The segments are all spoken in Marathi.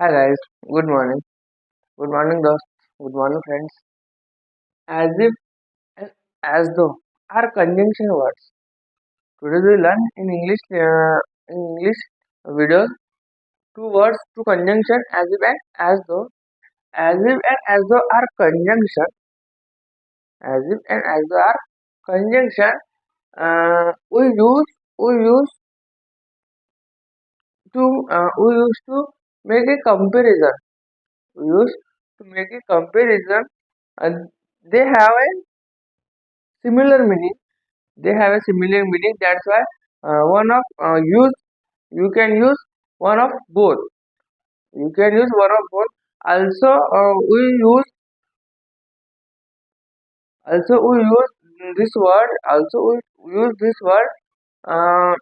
Hi guys, good morning. Good morning, dost. Good morning, friends. As if and as though are conjunction words. Today we learn in English uh, English video two words to conjunction as if and as though. As if and as though are conjunction. As if and as though are conjunction. Uh, we use we use to uh, we use to make a comparison. Use to make a comparison. and they have a similar meaning. They have a similar meaning. That's why uh, one of uh, use you can use one of both. You can use one of both. Also, uh, we use also we use this word. Also, we use this word uh,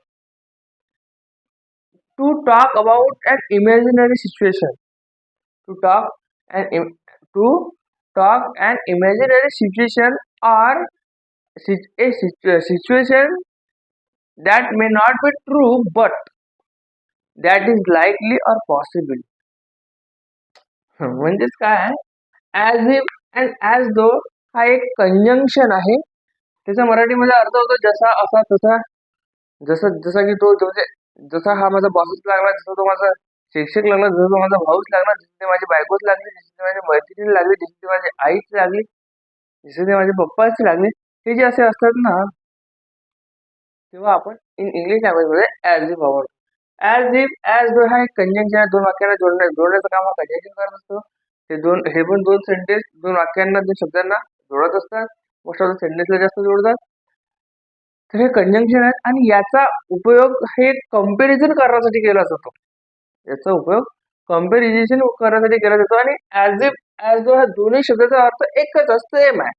to talk about an imaginary situation. To talk an im- to talk an imaginary situation or sit- a situ- situation that may not be true but that is likely or possible. म्हणजेच काय आहे as if and as though हा एक कंजंक्शन आहे त्याचा मराठीमध्ये अर्थ होतो जसा असा तसा जसं जसा की तो म्हणजे जसा हा माझा बॉसच लागला जसा तो माझा शिक्षक लागला जसा तो माझा भाऊच लागला जसे माझी बायकोच लागली जसे माझी मैत्रिणी लागली जसे माझी आईच लागली जसे ते माझे पप्पाच लागले हे जे असे असतात ना तेव्हा आपण इन इंग्लिश लँग्वेजमध्ये ॲज इफ वापरतो ॲज इफ ॲज दो हा एक कंजंक्शन दोन वाक्यांना जोडण्या जोडण्याचं काम हा कंजंक्शन करत असतो. ते दोन हे पण दोन सेंटेन्स दोन वाक्यांना दोन शब्दांना जोडत असतात. मोस्ट ऑफ द सेंटेन्सला जास्त जोडतात. तर हे कंजंक्शन आहेत आणि याचा उपयोग हे कंपॅरिझन करण्यासाठी केला जातो. याचा उपयोग कम्पॅरिझेशन करण्यासाठी केला जातो आणि ॲज इफ ॲज दो हा दोन्ही शब्दाचा अर्थ एकच असतो सेम आहे.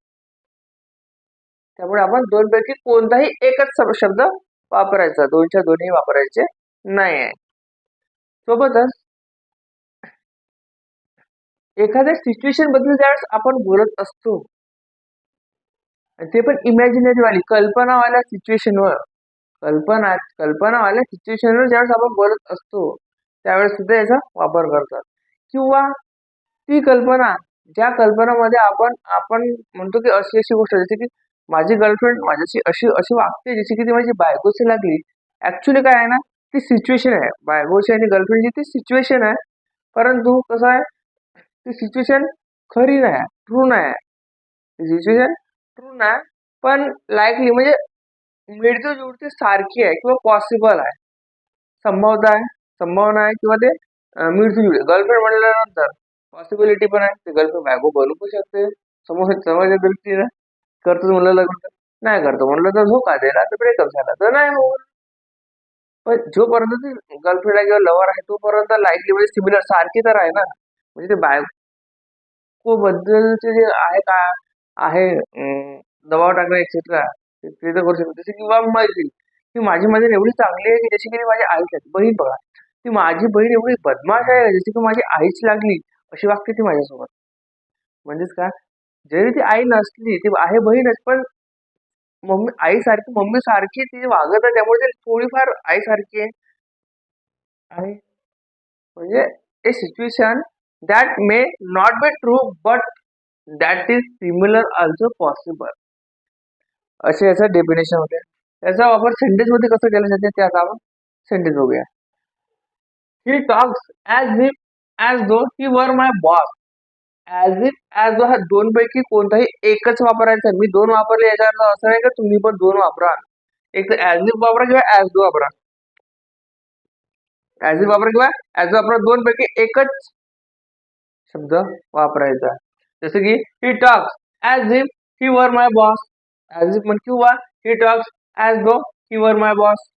त्यामुळे आपण दोन पैकी कोणताही एकच शब्द वापरायचा दोनच्या दोन्ही वापरायचे नाही आहे सोबतच एखाद्या सिच्युएशनबद्दल ज्यावेळेस आपण बोलत असतो ते पण इमॅजिनरीवाली कल्पनावाल्या सिच्युएशनवर कल्पना कल्पनावाल्या सिच्युएशनवर ज्यावेळेस आपण बोलत असतो त्यावेळेस सुद्धा याचा वापर करतात. किंवा ती कल्पना ज्या कल्पनामध्ये आपण आपण म्हणतो की अशी अशी गोष्ट जशी की माझी गर्लफ्रेंड माझ्याशी अशी अशी वागते जशी की ती माझी बायकोची लागली. ऍक्च्युली काय आहे ना ती सिच्युएशन आहे. बायकोची आणि गर्लफ्रेंडची ती सिच्युएशन आहे. परंतु कसं आहे ती सिच्युएशन खरी नाही ट्रू नाही. सिच्युएशन ट्रू नाही पण लाईकली म्हणजे मिळते जुळते सारखी आहे किंवा पॉसिबल आहे. संभवत आहे संभावना आहे किंवा ते मिळते जुळते. गर्लफ्रेंड म्हटल्यानंतर पॉसिबिलिटी पण आहे ते गर्लफ्रेंड बायको बनू पण शकते. समोर समोरच्या दृष्टीने करतो म्हणलं लग्न नाही करतो म्हणलं तर धोका दिला तर ब्रेकअप झाला तर नाही हो पण जोपर्यंत ती गर्लफ्रेंड आहे किंवा लवर आहे तोपर्यंत लाईकली म्हणजे सिमिलर सारखी तर आहे ना. म्हणजे ते बायको बद्दलचे जे आहे का आहे दबाव टाकणं एक्सेट्रा ते तर करू शकतो. जसे किंवा मैत्री ती माझी मैत्री एवढी चांगली आहे की जशी की ती माझी आईच आहे बहीण बघा. ती माझी बहीण एवढी बदमाश आहे जशी की माझी आईच लागली अशी वागते ती माझ्यासोबत. म्हणजेच का जरी ती आई नसली ती आहे बहीणच पण मम्मी आईसारखी मम्मी सारखी ती वागत आहे त्यामुळे ती थोडीफार आईसारखी आहे. आहे म्हणजे a situation that may not be true but that is similar also possible असे याचं डेफिनेशन होते. याचा वापर सेंटेन्समध्ये कसं केला जाते ते आता आपण सेंटेन्स बघूया. He talks as if as though he were my boss as if as though हा दोन पैकी कोणताही एकच वापरायचा. मी दोन वापरले याचा अर्थ असं नाही का तुम्ही पण दोन वापरा. एक तर ॲज इफ वापरा किंवा ॲज दो वापरा. ॲज इफ वापरा किंवा ॲज वापरा. दोन पैकी एकच शब्द वापरायचा. जसं की he talks as if he were my boss as if म्हण किंवा ही talks as though he were my boss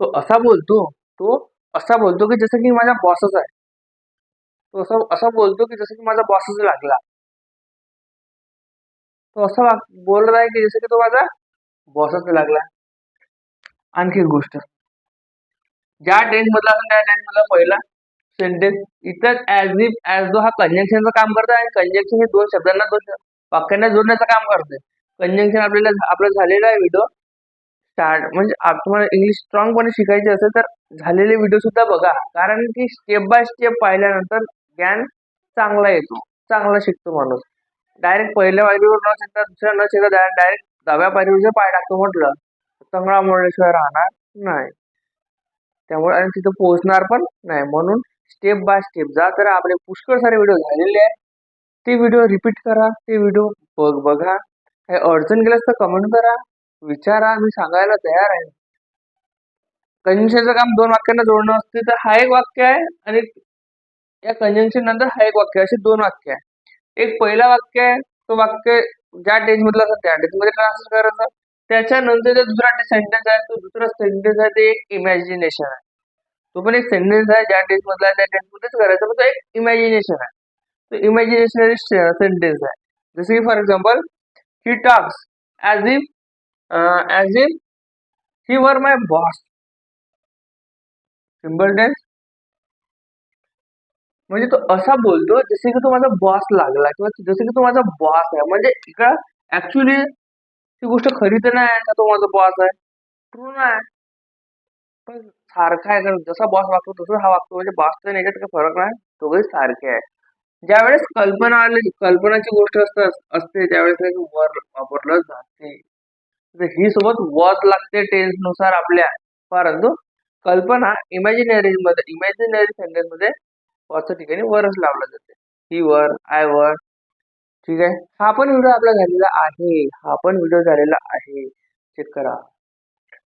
तो असा बोलतो तो असा बोलतो की जसं की माझा बॉसच आहे. तो असं असा बोलतो की जसं की माझा बॉसच लागला. तो असं बोलत आहे की जसं की तो माझा बॉसच लागला. आणखी गोष्ट. ज्या टेन्स मधला असेल त्या टेन्स मधला पहिला सेंटेन्स इतर ॲज इफ ॲज दो हा कंजंक्शनचं काम करतो आणि कंजंक्शन हे दोन शब्दांना दोन वाक्यांना जोडण्याचं काम करते कंजंक्शन आपल्याला आपला झालेला आहे व्हिडिओ स्टार्ट म्हणजे तुम्हाला इंग्लिश स्ट्रॉंगपणे शिकायचे असेल तर झालेले व्हिडिओ सुद्धा बघा. कारण की स्टेप बाय स्टेप पाहिल्यानंतर ज्ञान चांगला येतो. चांगला शिकतो माणूस. डायरेक्ट पहिल्या पायरीवर न शिकता दुसऱ्या न शिकता डायरेक्ट दहाव्या पायरीवर जर पाय टाकतो म्हटलं तंगळा मोडल्याशिवाय राहणार नाही. त्यामुळे आणि तिथं पोहोचणार पण नाही. म्हणून स्टेप बाय स्टेप जा तर आपले पुष्कळ सारे व्हिडिओ झालेले आहे ते व्हिडिओ रिपीट करा ते व्हिडिओ बघ बघा. काही अडचण गेल्यास तर कमेंट करा. विचारा मी सांगायला तयार आहे. कंजंक्शनचं काम दोन वाक्यांना जोडणं असते तर हा एक वाक्य आहे आणि या कंजंक्शन नंतर हा एक वाक्य असे दोन वाक्य आहे. एक पहिला वाक्य आहे तो वाक्य ज्या टेज मधला असतो त्या टेजमध्ये ट्रान्सलेट करायचं. त्याच्यानंतर जो दुसरा सेंटेन्स आहे तो दुसरा सेंटेन्स आहे ते एक इमॅजिनेशन आहे. तो पण एक सेंटेन्स आहे ज्या टेन्स मधला त्या टेन्स मध्येच करायचं. पण तो एक इमॅजिनेशन आहे. तो इमॅजिनेशनरी सेंटेन्स आहे. जसं की for example he talks as if as if he were my boss simple tense म्हणजे तो असा बोलतो जसे की तो माझा बॉस लागला किंवा जसे की तो माझा बॉस आहे. म्हणजे इकडं ऍक्च्युली ती गोष्ट खरी तर नाही आहे का तो माझा बॉस आहे? ट्रू नाही पण सारखा आहे कारण जसा बॉस वागतो तसं हा वागतो. म्हणजे बॉस तर याच्यात काही फरक नाही. दोघे सारखे आहे ज्यावेळेस कल्पना आली कल्पनाची गोष्ट असत असते त्यावेळेस वर वापरलं जाते तर ही सोबत वॉज लागते टेन्सनुसार आपल्या. परंतु कल्पना इमॅजिनरी मध्ये इमॅजिनरी सेंटेन्समध्ये वॉजच्या ठिकाणी वरच लावला जाते. ही वर आय वर. ठीक आहे? हा पण व्हिडिओ आपला झालेला आहे. हा पण व्हिडिओ झालेला आहे. चेक करा.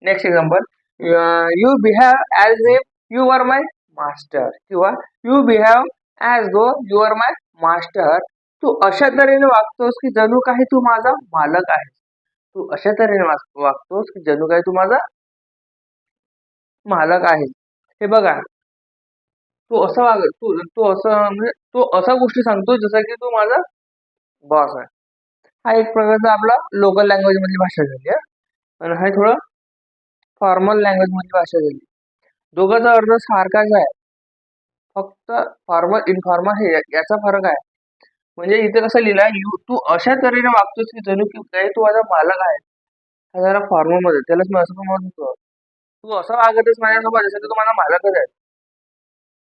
Next example you behave as if you are my master किंवा you behave as go you are my master तू अशा तऱ्हेने वागतोस की जणू काही तू माझा मालक आहे तू अशा तऱ्हेने वागतोस की जणू काही तू माझा मालक आहे हे बघा. तू असं वाग तू तू असं म्हणजे तू असा गोष्टी सांगतो जसं की तू माझा बॉस आहे. हा एक प्रकारचा आपला लोकल लँग्वेज मधली भाषा झाली आहे आणि हा थोडं फॉर्मल लँग्वेज भाषा झाली दोघांचा अर्थ सारखाच आहे. फक्त फॉर्मल इनफॉर्मल हे याचा फरक आहे. म्हणजे इथे कसं लिहिलं यू तू अशा तऱ्हेने वागतोस की जणू की काही तू माझा मालक आहे. हा जरा फॉर्मलमध्ये त्यालाच मी असं पण म्हणत होतो. तू असं वागतच माझ्यासोबत जसं की तू माझा मालकच आहे.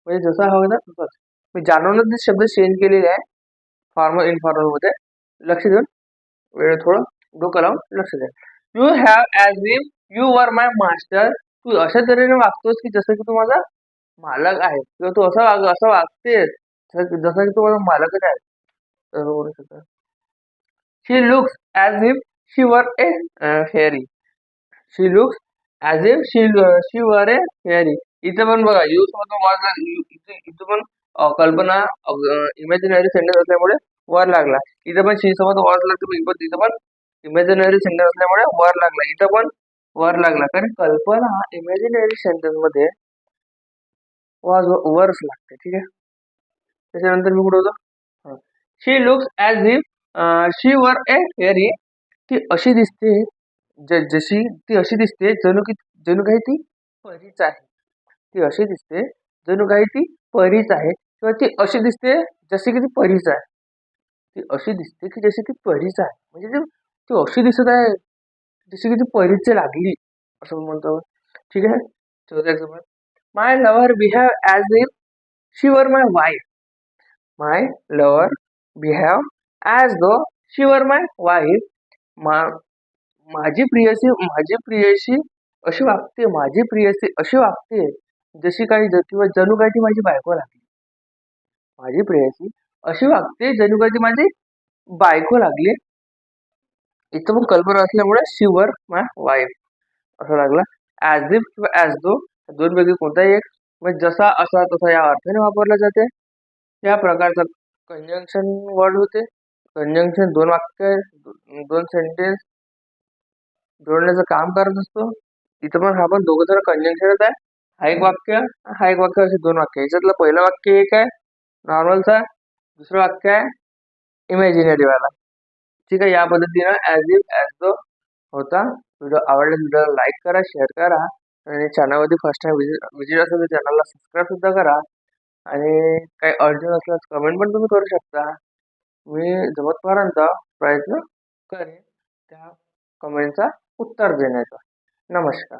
म्हणजे जसा हवं ना तसंच मी जाणूनच ते शब्द चेंज केलेले आहे. फॉर्मल इनफॉर्मलमध्ये. लक्ष देऊन वेळ थोडं डोकं लावून लक्ष द्या. You have as if you are my master तू अशा तऱ्हेने वागतोस की जसं की तू माझा मालक आहे किंवा तू असं वाग असं वागतेस जसं की तू माझा मालकच आहे तर बोलू शकता. She looks as if she were a fairy she looks as if she she were a fairy इथं पण बघा यू मधून वाज इथं इथं पण कल्पना इमॅजिनरी सेंटेन्स असल्यामुळे वर लागला. इथं पण शी सोबत वर लागतो पण इथं इथं पण इमॅजिनरी सेंटेन्स असल्यामुळे वर लागला. इथं पण वर लागला. कारण कल्पना इमॅजिनरी सेंटेन्समध्ये वाज वरच लागते. ठीक आहे? त्याच्यानंतर मी कुठं होतो? She looks as if she were a fairy ती अशी दिसते ज जशी ती अशी दिसते जणू की जणू काही ती परीच आहे. ती अशी दिसते जणू काही ती परीच आहे. किंवा ती अशी दिसते जशी की ती परीच आहे. ती अशी दिसते की जशी ती परीच आहे. म्हणजे ती अशी दिसत आहे. जशी की ती परिचय लागली असं म्हणतो. ठीक आहे? चौथ्या example my lover behave as if she were my wife my lover behave as though she were my wife मा माझी प्रियसी माझी प्रियसी अशी वागते माझी प्रियसी अशी वागते जशी काही ज- किंवा जणू काही ती माझी बायको लागली. माझी प्रेयसी अशी वागते जणू काही ती माझी बायको लागली. इथं पण कल्पना असल्यामुळे शिवर माय वाईफ असं लागलं. ॲज इफ किंवा ॲज दो दोन पैकी कोणताही एक म्हणजे जसा असा तसा या अर्थाने वापरला जाते. या प्रकारचं कंजंक्शन वर्ड होते. कंजंक्शन दोन वाक्य दोन सेंटेन्स जोडण्याचं काम करत असतो. इथं पण हा पण दोघं जण कंजंक्शनच आहे. हा एक वाक्य हा एक वाक्य असे दोन वाक्य. याच्यातलं पहिलं वाक्य एक आहे नॉर्मलचा दुसरं वाक्य आहे इमॅजिनरी वाला. ठीक आहे या पद्धतीनं ॲज इफ ॲज द होता. व्हिडिओ आवडला व्हिडिओला लाईक करा शेअर करा. आणि चॅनलवरती फर्स्ट टाइम विजिट विजिट असेल तर चॅनलला सबस्क्राईब सुद्धा करा. आणि काही अडचण असल्यास कमेंट पण तुम्ही करू शकता. मी जमतपर्यंत प्रयत्न करेन त्या कमेंटचा उत्तर देण्याचा. नमस्कार.